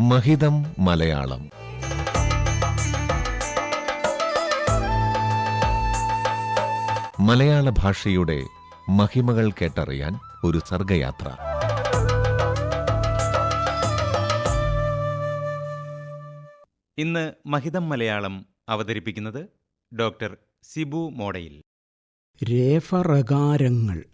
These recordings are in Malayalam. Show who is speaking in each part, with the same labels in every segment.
Speaker 1: മഹിതം മലയാളം. മലയാള ഭാഷയുടെ മഹിമകൾ കേട്ടറിയാൻ ഒരു സർഗയാത്ര.
Speaker 2: ഇന്ന് മഹിതം മലയാളം അവതരിപ്പിക്കുന്നത് ഡോക്ടർ സിബു മോഡയിൽ.
Speaker 3: രേഫറകാരങ്ങൾ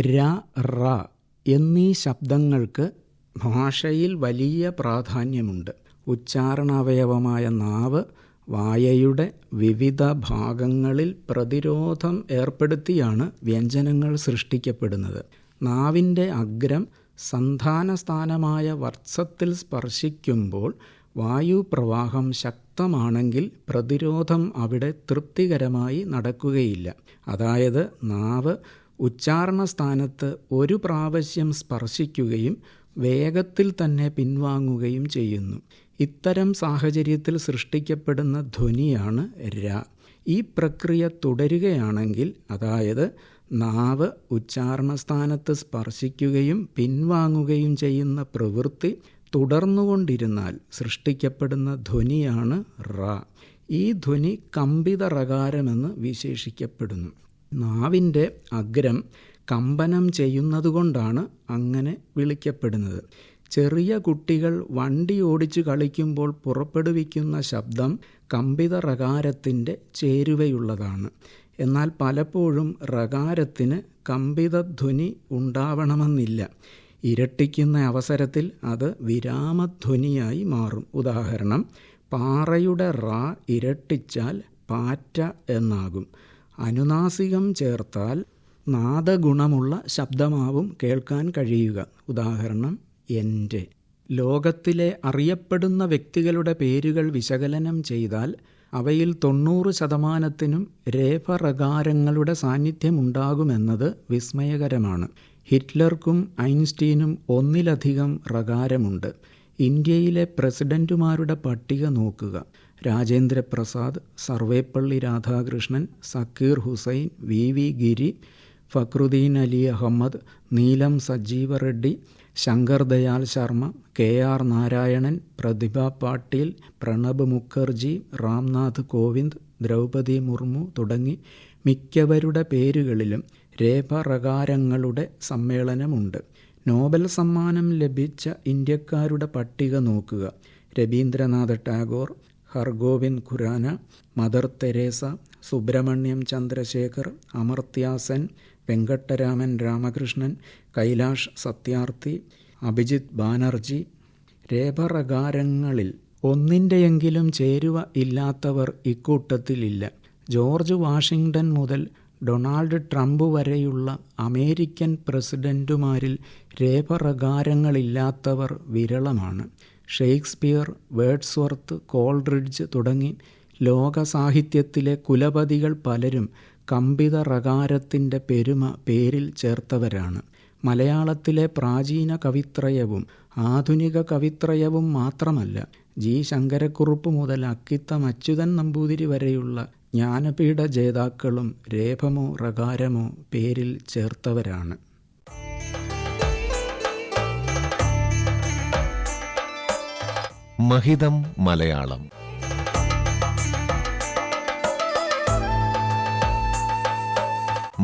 Speaker 3: ര റ എന്നീ ശബ്ദങ്ങൾക്ക് ഭാഷയിൽ വലിയ പ്രാധാന്യമുണ്ട്. ഉച്ചാരണാവയവമായ നാവ് വായയുടെ വിവിധ ഭാഗങ്ങളിൽ പ്രതിരോധം ഏർപ്പെടുത്തിയാണ് വ്യഞ്ജനങ്ങൾ സൃഷ്ടിക്കപ്പെടുന്നത്. നാവിന്റെ അഗ്രം സന്ധാനസ്ഥാനമായ വർഷത്തിൽ സ്പർശിക്കുമ്പോൾ വായുപ്രവാഹം ശക്തമാണെങ്കിൽ പ്രതിരോധം അവിടെ തൃപ്തികരമായി നടക്കുകയില്ല. അതായത് നാവ് ഉച്ചാരണ സ്ഥാനത്ത് ഒരു പ്രാവശ്യം സ്പർശിക്കുകയും വേഗത്തിൽ തന്നെ പിൻവാങ്ങുകയും ചെയ്യുന്നു. ഇത്തരം സാഹചര്യത്തിൽ സൃഷ്ടിക്കപ്പെടുന്ന ധ്വനിയാണ് ര. ഈ പ്രക്രിയ തുടരുകയാണെങ്കിൽ അതായത് നാവ് ഉച്ചാരണസ്ഥാനത്ത് സ്പർശിക്കുകയും പിൻവാങ്ങുകയും ചെയ്യുന്ന പ്രവൃത്തി തുടർന്നുകൊണ്ടിരുന്നാൽ സൃഷ്ടിക്കപ്പെടുന്ന ധ്വനിയാണ് റ. ഈ ധ്വനി കമ്പിത റകാരമെന്ന് വിശേഷിക്കപ്പെടുന്നു. നാവിന്റെ അഗ്രം കമ്പനം ചെയ്യുന്നതുകൊണ്ടാണ് അങ്ങനെ വിളിക്കപ്പെടുന്നത്. ചെറിയ കുട്ടികൾ വണ്ടി ഓടിച്ചു കളിക്കുമ്പോൾ പുറപ്പെടുവിക്കുന്ന ശബ്ദം കമ്പിത റകാരത്തിന്റെ ചേരുവയുള്ളതാണ്. എന്നാൽ പലപ്പോഴും റകാരത്തിന് കമ്പിതധ്വനി ഉണ്ടാവണമെന്നില്ല. ഇരട്ടിക്കുന്ന അവസരത്തിൽ അത് വിരാമധ്വനിയായി മാറും. ഉദാഹരണം പാറയുടെ റാ ഇരട്ടിച്ചാൽ പാറ്റ എന്നാകും. അനുനാസികം ചേർത്താൽ നാദഗുണമുള്ള ശബ്ദമാവും കേൾക്കാൻ കഴിയുക. ഉദാഹരണം എന്റെ. ലോകത്തിലെ അറിയപ്പെടുന്ന വ്യക്തികളുടെ പേരുകൾ വിശകലനം ചെയ്താൽ അവയിൽ തൊണ്ണൂറ് ശതമാനത്തിനും രേഫറകാരങ്ങളുടെ സാന്നിധ്യമുണ്ടാകുമെന്നത് വിസ്മയകരമാണ്. ഹിറ്റ്ലർക്കും ഐൻസ്റ്റീനും ഒന്നിലധികം റകാരമുണ്ട് ഇന്ത്യയിലെ പ്രസിഡന്റുമാരുടെ പട്ടിക നോക്കുക. രാജേന്ദ്ര പ്രസാദ് സർവേപ്പള്ളി രാധാകൃഷ്ണൻ സക്കീർ ഹുസൈൻ വി വി ഗിരി ഫക്രുദ്ദീൻ അലി അഹമ്മദ് നീലം സജീവ റെഡ്ഡി ശങ്കർ ദയാൽ ശർമ്മ കെ ആർ നാരായണൻ പ്രതിഭ പാട്ടീൽ പ്രണബ് മുഖർജി രാംനാഥ് കോവിന്ദ് ദ്രൗപദി മുർമു തുടങ്ങി മിക്കവരുടെ പേരുകളിലും രേഖറകാരങ്ങളുടെ സമ്മേളനമുണ്ട്. നോബൽ സമ്മാനം ലഭിച്ച ഇന്ത്യക്കാരുടെ പട്ടിക നോക്കുക. Rabindranath Tagore Hargobind Khorana mother Teresa Subrahmanyan Chandrasekhar Amartya Sen Venkatraman Ramakrishnan Kailash Satyarthi Abhijit Banerjee. രേപറകാരങ്ങളിൽ ഒന്നിന്റെയെങ്കിലും ചേരുവ ഇല്ലാത്തവർ ഇക്കൂട്ടത്തിലില്ല. ജോർജ് വാഷിങ്ടൺ മുതൽ ഡൊണാൾഡ് ട്രംപ് വരെയുള്ള അമേരിക്കൻ പ്രസിഡന്റുമാരിൽ രേപറകാരങ്ങളില്ലാത്തവർ വിരളമാണ്. ഷേക്സ്പിയർ വേഡ്സ്വർത്ത് കോൾറിഡ്ജ് തുടങ്ങി ലോകസാഹിത്യത്തിലെ കുലപതികൾ പലരും കമ്പിത റകാരത്തിന്റെ പെരുമ പേരിൽ ചേർത്തവരാണ്. മലയാളത്തിലെ പ്രാചീന കവിത്രയവും ആധുനിക കവിത്രയവും മാത്രമല്ല ജി. ശങ്കരക്കുറുപ്പ് മുതൽ അക്കിത്തം അച്യുതൻ നമ്പൂതിരി വരെയുള്ള ജ്ഞാനപീഠ ജേതാക്കളും രേഖമോ റകാരമോ പേരിൽ ചേർത്തവരാണ്.
Speaker 1: മഹിതം മലയാളം